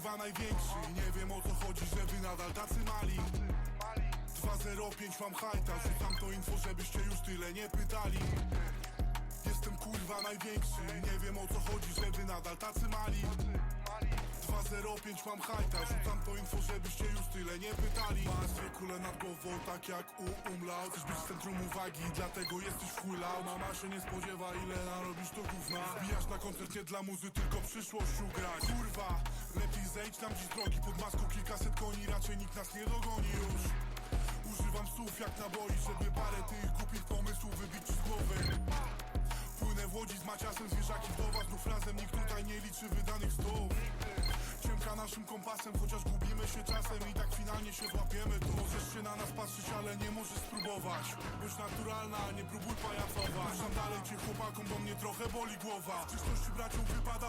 kurwa największy Nie wiem o co chodzi, że wy nadal tacy mali. 205 mam hajta, rzucam to info, żebyście już tyle nie pytali. Jestem kurwa największy. Nie wiem o co chodzi, że wy nadal tacy mali. 205 mam hajta. Rzucam to info, żebyście już tyle nie pytali nad głową, tak jak u umlaut Chcesz być w centrum uwagi, dlatego jesteś w. Mama się nie spodziewa, ile narobisz to gówna. Wbijasz na koncercie dla muzy, tylko przyszłość ugrać. Kurwa, lepiej zejdź nam dziś drogi Pod maską kilkaset koni, raczej nikt nas nie dogoni już. Używam słów jak naboi, żeby parę tych głupich pomysłów wybić z głowy. Płynę w łodzi z maciasem, zwierzaki wdowa Znów razem nikt tutaj nie liczy wydanych słów Ciemka naszym kompasem, chociaż gubimy się czasem I tak finalnie się złapiemy. Tu Możesz się na nas patrzeć, ale nie możesz spróbować. Bądź naturalna, nie próbuj pajacować. Ruszam dalej cię chłopakom, bo mnie trochę boli głowa. Z czystości braciom wypada